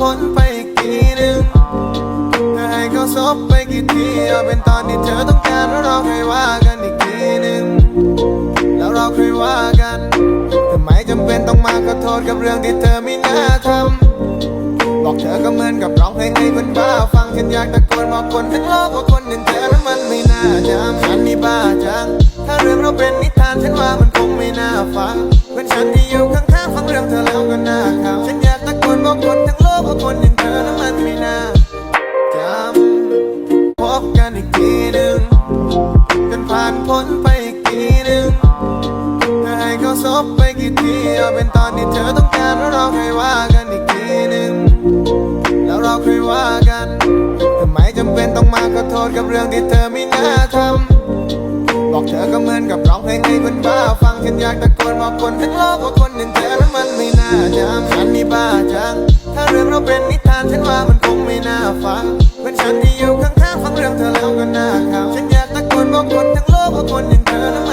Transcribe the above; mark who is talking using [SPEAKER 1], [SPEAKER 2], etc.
[SPEAKER 1] พ้นไปอีกทีหนึ่งถ้อให้เขาซบไปกี่ทีเอาเป็นตอนที่เธอต้องการเราค่อยว่ากันอีกทีหนึ่งแล้วเราค่อยว่ากันทำไมจำเป็นต้องมาขอโทษกับเรื่องที่เธอไม่น่าทำบอกเธอก็เหมือนกับร้องเพลงให้คนบ้าฟังฉันอยากตะโกนบอกคนทั้งโลกว่าคนอย่างเธอนั้นมันไม่น่าจำฉันมีบ้าจัง ถ้าเรื่องเราเป็นนิทานฉันว่ามัน โลกว่าคนอย่างเธอนั้นมันไม่น่าจำพบกันอีกทีหนึ่งจนผ่านพ้นไปอีกทีหนึ่งเธอให้เขาซบไปกี่ทีเอาเป็นตอนที่เธอต้องการแล้วเราเคยว่ากันอีกทีหนึ่งแล้วเราเคยว่ากันทำไมจำเป็นต้องมาขอโทษกับเรื่องที่เธอไม่น่าทำบอกเธอก็เหมือนกับร้องเพลงให้คนบ้าฟังฉันอยากตะโกนบอกคนทั้งโลกว่าคนอย่างเธอนั้นมันไม่น่าจำฉันนี่บ้าจั เป็นนิทานฉันว่ามันคงไม่น่าฟังเป็นฉันที่อยู่ข้างๆฟังเรื่องเธอแล้วก็น่าข่าวฉันอยากตะโกนบอกคนทั้งโลกว่าคนอย่างเธอนั้น